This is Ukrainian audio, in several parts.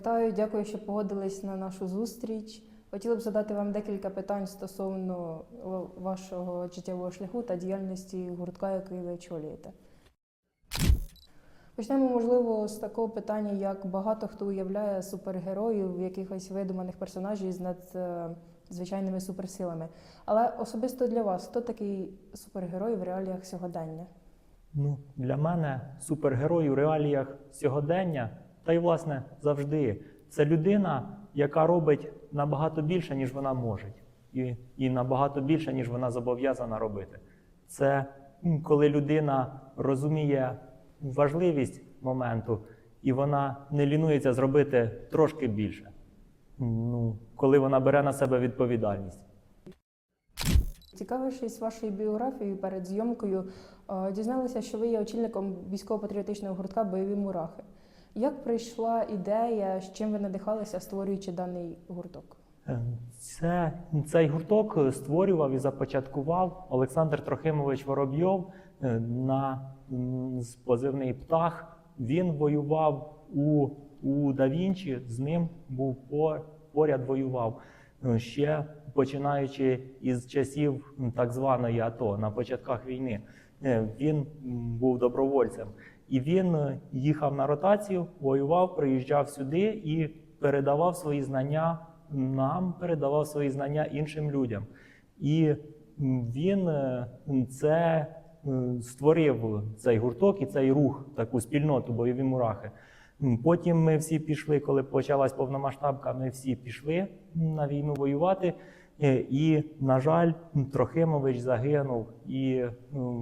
Вітаю, дякую, що погодились на нашу зустріч. Хотіла б задати вам декілька питань стосовно вашого життєвого шляху та діяльності гуртка, який ви очолюєте. Почнемо, можливо, з такого питання, як багато хто уявляє супергероїв, якихось видуманих персонажів з надзвичайними суперсилами. Але особисто для вас, хто такий супергерой в реаліях сьогодення? Ну, для мене супергерой у реаліях сьогодення, та й власне завжди. Це людина, яка робить набагато більше, ніж вона може, і, і набагато більше, ніж вона зобов'язана робити. Це коли людина розуміє важливість моменту, і вона не лінується зробити трошки більше. Ну, коли вона бере на себе відповідальність. Цікавившись вашою біографією перед зйомкою, е, дізналися, що ви є очільником військово-патріотичного гуртка Бойові мурахи. Як прийшла ідея, з чим ви надихалися, створюючи даний гурток? Е, Це, цей гурток створював і започаткував Олександр Трохимович Воробйов е, на позивний птах. Він воював у, у Давінчі, з ним був по- поряд воював. Е, Ще починаючи із часів так званої АТО на початках війни, він був добровольцем. І він е, їхав на ротацію, воював, приїжджав сюди і передавав свої знання нам, передавав свої знання іншим людям. І він е, це е, створив цей гурток і цей рух, таку спільноту бойові мурахи. Потім ми всі пішли, коли почалась повномасштабка, ми всі пішли на війну воювати. Е, І, на жаль, Трохимович загинув, і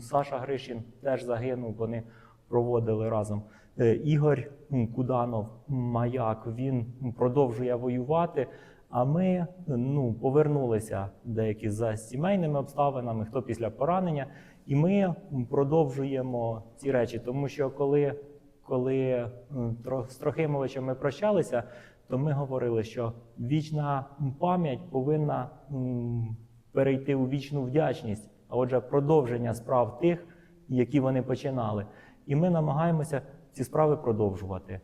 Саша Гришин теж загинув. Вони проводили разом. Е, Ігор Куданов, маяк, він продовжує воювати. А ми ну, повернулися деякі за сімейними обставинами, хто після поранення, і ми продовжуємо ці речі, тому що коли, коли з Трохимовичем ми прощалися, то ми говорили, що вічна пам'ять повинна перейти у вічну вдячність, а отже, продовження справ тих, які вони починали. І ми намагаємося ці справи продовжувати.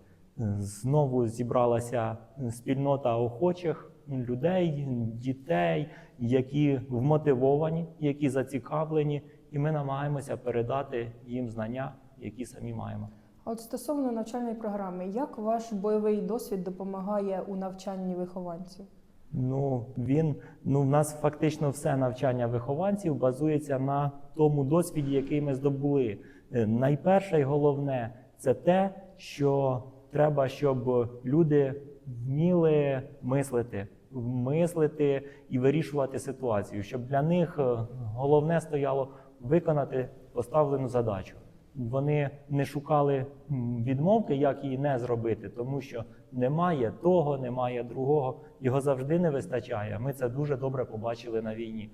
Знову зібралася спільнота охочих людей, дітей, які вмотивовані, які зацікавлені, і ми намагаємося передати їм знання, які самі маємо. От стосовно навчальної програми, як ваш бойовий досвід допомагає у навчанні вихованців? Ну, він ну, в нас фактично все навчання вихованців базується на тому досвіді, який ми здобули. Е, Найперше і головне це те, що треба, щоб люди вміли мислити, мислити і вирішувати ситуацію, щоб для них е, головне стояло виконати поставлену задачу. Вони не шукали відмовки, як її не зробити, тому що немає того, немає другого. Його завжди не вистачає. Ми це дуже добре побачили на війні.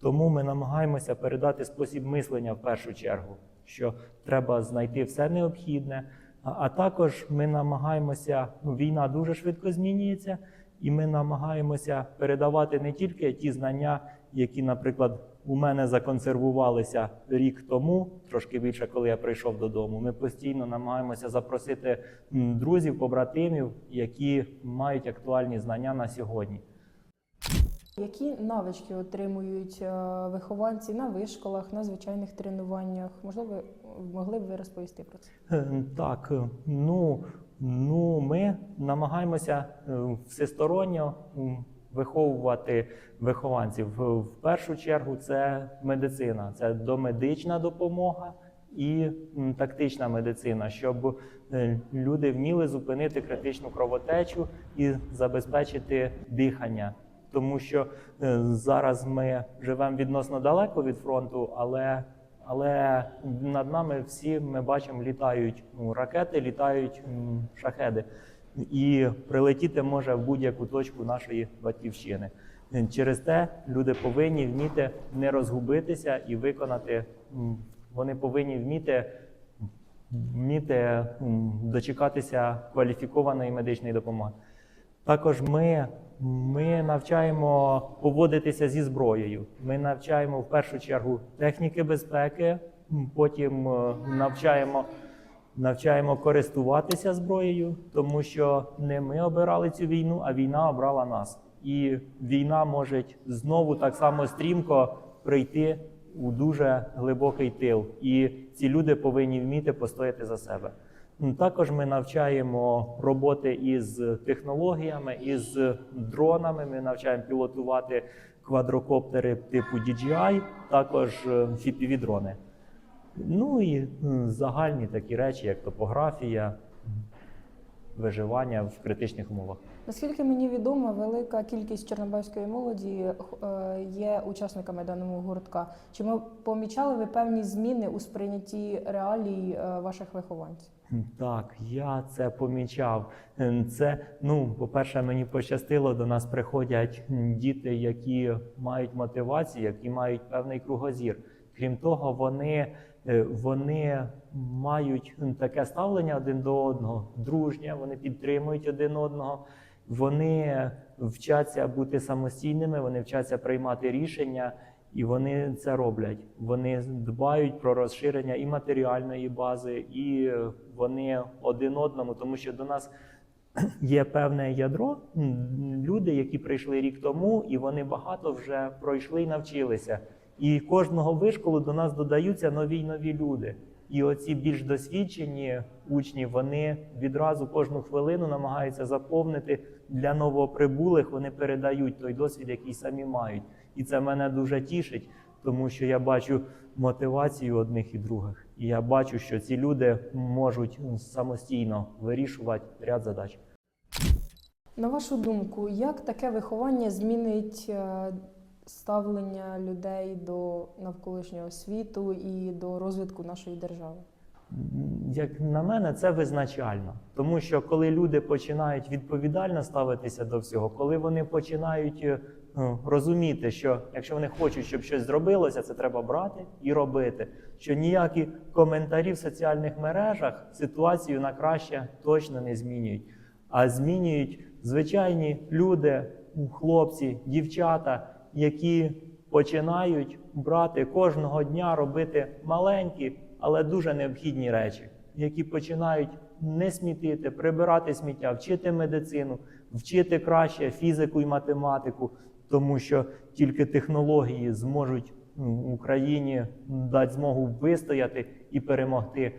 Тому ми намагаємося передати спосіб мислення в першу чергу, що треба знайти все необхідне. А, також ми намагаємося, ну, війна дуже швидко змінюється, і ми намагаємося передавати не тільки ті знання, які, наприклад, у мене законсервувалися рік тому, трошки більше, коли я прийшов додому. Ми постійно намагаємося запросити друзів, побратимів, які мають актуальні знання на сьогодні. Які навички отримують е, вихованці на вишколах, на звичайних тренуваннях? Можливо, могли б ви розповісти про це? Е, Так, е, ну, ну ми намагаємося всесторонньо виховувати вихованців. В першу чергу це медицина, це домедична допомога і тактична медицина, щоб е, люди вміли зупинити критичну кровотечу і забезпечити дихання. Тому що е, зараз ми живемо відносно далеко від фронту, але але над нами всі ми бачимо, літають ну, ракети, літають шахеди, і прилетіти може в будь-яку точку нашої батьківщини. Через те люди повинні вміти не розгубитися і виконати. Вони повинні вміти вміти дочекатися кваліфікованої медичної допомоги. Також ми, ми навчаємо поводитися зі зброєю. Ми навчаємо в першу чергу техніки безпеки, потім е, навчаємо Навчаємо користуватися зброєю, тому що не ми обирали цю війну, а війна обрала нас. І війна може знову так само стрімко прийти у дуже глибокий тил. І ці люди повинні вміти постояти за себе. Також ми навчаємо роботи із технологіями, із дронами. Ми навчаємо пілотувати квадрокоптери типу DJI, також fpv дрони Ну і загальні такі речі, як топографія, виживання в критичних умовах. Наскільки мені відомо, велика кількість чорнобайської молоді е, є учасниками даного гуртка. Чи ми помічали ви певні зміни у сприйнятті реалій е, ваших вихованців? Так, я це помічав. Це, ну, по-перше, мені пощастило, до нас приходять діти, які мають мотивацію, які мають певний кругозір. Крім того, вони, е, вони мають таке ставлення один до одного, дружнє, вони підтримують один одного, вони вчаться бути самостійними, вони вчаться приймати рішення. І вони це роблять. Вони дбають про розширення і матеріальної бази, і вони один одному, тому що до нас є певне ядро, люди, які прийшли рік тому, і вони багато вже пройшли і навчилися. І кожного вишколу до нас додаються нові й нові люди. І оці більш досвідчені учні, вони відразу кожну хвилину намагаються заповнити для новоприбулих. Вони передають той досвід, який самі мають. І це мене дуже тішить, тому що я бачу мотивацію одних і других. І я бачу, що ці люди можуть самостійно вирішувати ряд задач. На вашу думку, як таке виховання змінить е, ставлення людей до навколишнього світу і до розвитку нашої держави? Як на мене, це визначально, тому що коли люди починають відповідально ставитися до всього, коли вони починають е, розуміти, що якщо вони хочуть, щоб щось зробилося, це треба брати і робити. Що ніякі коментарі в соціальних мережах ситуацію на краще точно не змінюють, а змінюють звичайні люди, хлопці, дівчата, які починають брати кожного дня робити маленькі, але дуже необхідні речі, які починають не смітити, прибирати сміття, вчити медицину, вчити краще фізику і математику, тому що тільки технології зможуть Україні дати змогу вистояти і перемогти.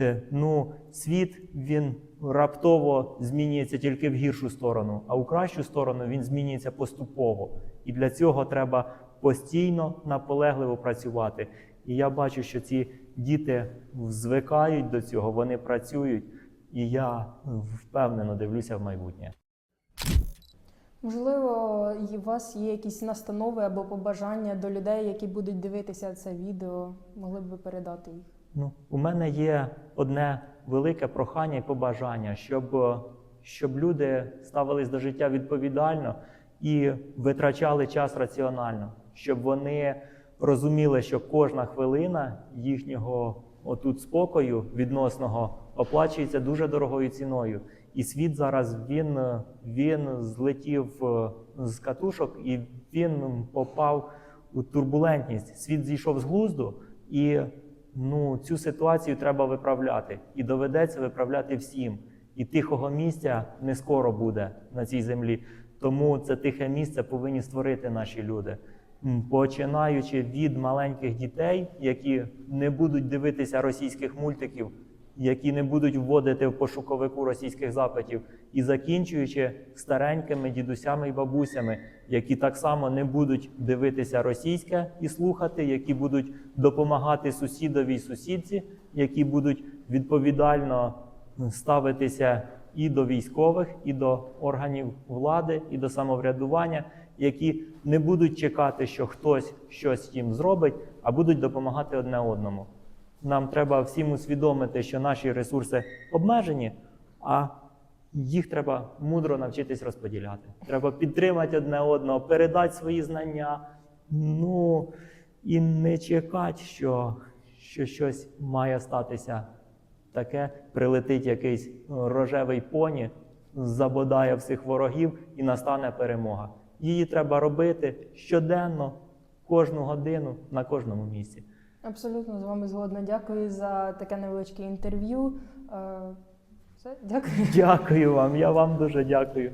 Е, Ну, світ він раптово змінюється тільки в гіршу сторону, а у кращу сторону він змінюється поступово. І для цього треба постійно наполегливо працювати. І я бачу, що ці діти звикають до цього, вони працюють, і я впевнено дивлюся в майбутнє. Можливо, у вас є якісь настанови або побажання до людей, які будуть дивитися це відео, могли б ви передати їх? Ну, у мене є одне велике прохання і побажання, щоб, щоб люди ставились до життя відповідально і витрачали час раціонально, щоб вони розуміли, що кожна хвилина їхнього отут спокою відносного оплачується дуже дорогою ціною. І світ зараз він, він злетів е, з катушок і він попав у турбулентність. Світ зійшов з глузду, і ну, цю ситуацію треба виправляти. І доведеться виправляти всім. І тихого місця не скоро буде на цій землі. Тому це тихе місце повинні створити наші люди. Починаючи від маленьких дітей, які не будуть дивитися російських мультиків, які не будуть вводити в пошуковику російських запитів, і закінчуючи старенькими дідусями і бабусями, які так само не будуть дивитися російське і слухати, які будуть допомагати сусідові й сусідці, які будуть відповідально ставитися і до військових, і до органів влади, і до самоврядування, які не будуть чекати, що хтось щось їм зробить, а будуть допомагати одне одному. Нам треба всім усвідомити, що наші ресурси обмежені, а їх треба мудро навчитись розподіляти. Треба підтримати одне одного, передати свої знання. Ну і не чекати, що, що щось має статися таке, прилетить якийсь рожевий поні, забодає всіх ворогів і настане перемога. Її треба робити щоденно, кожну годину, на кожному місці. Абсолютно з вами згодна. Дякую за таке невеличке інтерв'ю. Е, Все, дякую. Дякую вам, я вам дуже дякую.